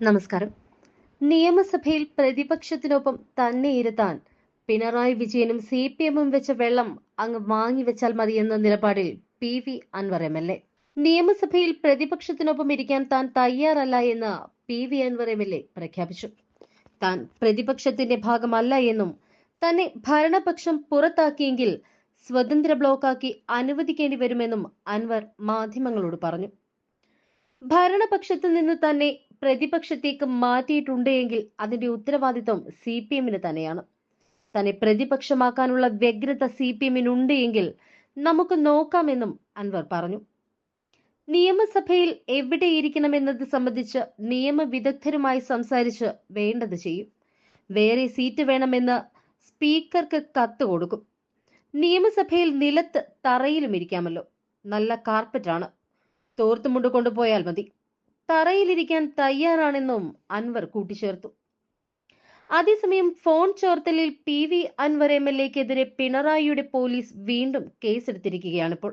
നമസ്കാരം. നിയമസഭയിൽ പ്രതിപക്ഷത്തിനൊപ്പം തന്നെ ഇരുത്താൻ പിണറായി വിജയനും സി പി എമ്മും വെച്ച വെള്ളം അങ്ങ് വാങ്ങിവെച്ചാൽ മതി എന്ന നിലപാടിൽ P V Anvar M L A. നിയമസഭയിൽ പ്രതിപക്ഷത്തിനൊപ്പം ഇരിക്കാൻ താൻ തയ്യാറല്ല എന്ന് P V Anvar M L A പ്രഖ്യാപിച്ചു. താൻ പ്രതിപക്ഷത്തിന്റെ ഭാഗമല്ല എന്നും തന്നെ ഭരണപക്ഷം പുറത്താക്കിയെങ്കിൽ സ്വതന്ത്ര ബ്ലോക്കാക്കി അനുവദിക്കേണ്ടി വരുമെന്നും അൻവർ മാധ്യമങ്ങളോട് പറഞ്ഞു. ഭരണപക്ഷത്തു നിന്ന് തന്നെ പ്രതിപക്ഷത്തേക്ക് മാറ്റിയിട്ടുണ്ട് എങ്കിൽ അതിന്റെ ഉത്തരവാദിത്വം സി പി എമ്മിന് തന്നെയാണ്. തന്നെ പ്രതിപക്ഷമാക്കാനുള്ള വ്യഗ്രത സി പി എമ്മിനുണ്ട് എങ്കിൽ നമുക്ക് നോക്കാമെന്നും അൻവർ പറഞ്ഞു. നിയമസഭയിൽ എവിടെ ഇരിക്കണമെന്നത് സംബന്ധിച്ച് നിയമവിദഗ്ധരുമായി സംസാരിച്ച് വേണ്ടത് ചെയ്യും. വേറെ സീറ്റ് വേണമെന്ന് സ്പീക്കർക്ക് കത്ത് കൊടുക്കും. നിയമസഭയിൽ നിലത്ത് തറയിലും ഇരിക്കാമല്ലോ. നല്ല കാർപ്പറ്റാണ്. തോർത്തുമുണ്ട് കൊണ്ടുപോയാൽ മതി. തറയിലിരിക്കാൻ തയ്യാറാണെന്നും അൻവർ കൂട്ടിച്ചേർത്തു. അതേസമയം phone ചോർത്തലിൽ P V Anvar M L എക്കെതിരെ പിണറായിയുടെ പോലീസ് വീണ്ടും കേസെടുത്തിരിക്കുകയാണിപ്പോൾ.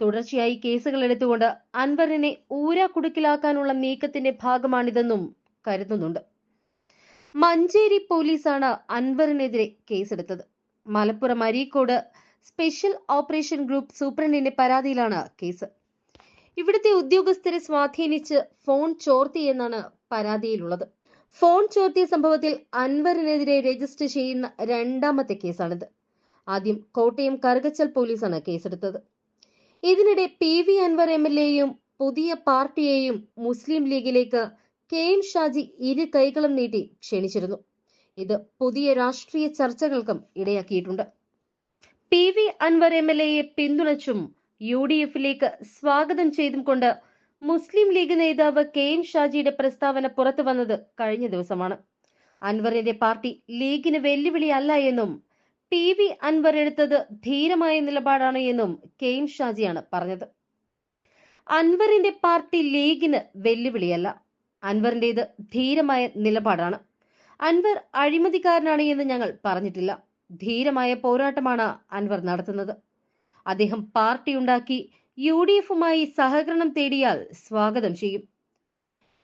തുടർച്ചയായി കേസുകൾ എടുത്തുകൊണ്ട് അൻവറിനെ ഊരാക്കുടുക്കിലാക്കാനുള്ള നീക്കത്തിന്റെ ഭാഗമാണിതെന്നും കരുതുന്നുണ്ട്. മഞ്ചേരി പോലീസാണ് അൻവറിനെതിരെ കേസെടുത്തത്. Malappuram Areekode special operation group സൂപ്രണ്ടിന്റെ പരാതിയിലാണ് കേസ്. ഇവിടുത്തെ ഉദ്യോഗസ്ഥരെ സ്വാധീനിച്ച് ഫോൺ ചോർത്തി എന്നാണ് പരാതിയിലുള്ളത്. ഫോൺ ചോർത്തിയ സംഭവത്തിൽ അൻവറിനെതിരെ രജിസ്റ്റർ ചെയ്യുന്ന രണ്ടാമത്തെ കേസാണിത്. ആദ്യം കോട്ടയം കറുകച്ചൽ പോലീസാണ് കേസെടുത്തത്. ഇതിനിടെ P V Anvar M L എയും പുതിയ പാർട്ടിയെയും മുസ്ലിം ലീഗിലേക്ക് കെ എം ഷാജി ഇരു കൈകളും നീട്ടി ക്ഷണിച്ചിരുന്നു. ഇത് പുതിയ രാഷ്ട്രീയ ചർച്ചകൾക്കും ഇടയാക്കിയിട്ടുണ്ട്. P V Anvar M L എയെ പിന്തുണച്ചും യു ഡി എഫിലേക്ക് സ്വാഗതം ചെയ്തും കൊണ്ട് മുസ്ലിം ലീഗ് നേതാവ് കെ എം ഷാജിയുടെ പ്രസ്താവന പുറത്തു വന്നത് കഴിഞ്ഞ ദിവസമാണ്. അൻവറിന്റെ പാർട്ടി ലീഗിന് വെല്ലുവിളി അല്ല എന്നും പി വി അൻവർ എടുത്തത് ധീരമായ നിലപാടാണ് എന്നും കെ എം ഷാജിയാണ് പറഞ്ഞത്. അൻവറിന്റെ പാർട്ടി ലീഗിന് വെല്ലുവിളിയല്ല. അൻവറിന്റേത് ധീരമായ നിലപാടാണ്. അൻവർ അഴിമതിക്കാരനാണ് എന്ന് ഞങ്ങൾ പറഞ്ഞിട്ടില്ല. ധീരമായ പോരാട്ടമാണ് അൻവർ നടത്തുന്നത്. അദ്ദേഹം പാർട്ടി ഉണ്ടാക്കി യു ഡി എഫുമായി സഹകരണം തേടിയാൽ സ്വാഗതം ചെയ്യും.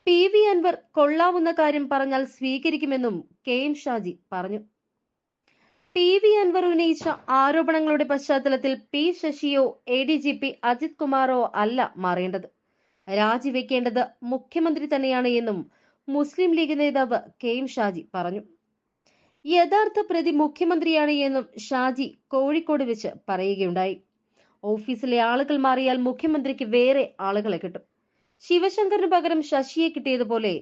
പി വി അൻവർ കൊള്ളാവുന്ന കാര്യം പറഞ്ഞാൽ സ്വീകരിക്കുമെന്നും കെ എം ഷാജി പറഞ്ഞു. പി വി അൻവർ ഉന്നയിച്ച ആരോപണങ്ങളുടെ പശ്ചാത്തലത്തിൽ P ശശിയോ A D G P Ajith കുമാറോ അല്ല മാറേണ്ടത്. രാജിവെക്കേണ്ടത് മുഖ്യമന്ത്രി തന്നെയാണ് എന്നും മുസ്ലിം ലീഗ് നേതാവ് കെ എം ഷാജി പറഞ്ഞു. യഥാർത്ഥ പ്രതി മുഖ്യമന്ത്രിയാണ് എന്നും ഷാജി കോഴിക്കോട് വെച്ച് പറയുകയുണ്ടായി. ഓഫീസിലെ ആളുകൾ മാറിയാൽ മുഖ്യമന്ത്രിക്ക് വേറെ ആളുകളെ കിട്ടും. ശിവശങ്കറിന് പകരം ശശിയെ കിട്ടിയതുപോലെ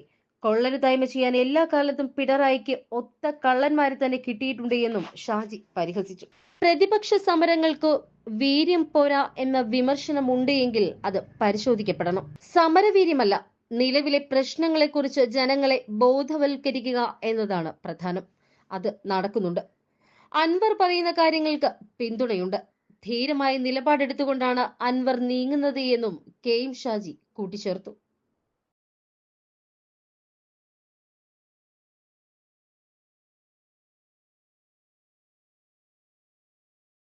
കൊള്ളരുതായ്മ ചെയ്യാൻ എല്ലാ കാലത്തും പിണറായിക്ക് ഒത്ത കള്ളന്മാരെ തന്നെ കിട്ടിയിട്ടുണ്ട് എന്നും ഷാജി പരിഹസിച്ചു. പ്രതിപക്ഷ സമരങ്ങൾക്ക് വീര്യം പോരാ എന്ന വിമർശനം ഉണ്ട് എങ്കിൽ അത് പരിശോധിക്കപ്പെടണം. സമരവീര്യമല്ല നിലവിലെ പ്രശ്നങ്ങളെക്കുറിച്ച് ജനങ്ങളെ ബോധവൽക്കരിക്കുക എന്നതാണ് പ്രധാനം. അത് നടക്കുന്നുണ്ട്. അൻവർ പറയുന്ന കാര്യങ്ങൾക്ക് പിന്തുണയുണ്ട്. ധീരമായ നിലപാടെടുത്തുകൊണ്ടാണ് അൻവർ നീങ്ങുന്നത് എന്നും കെ എം ഷാജി കൂട്ടിച്ചേർത്തു.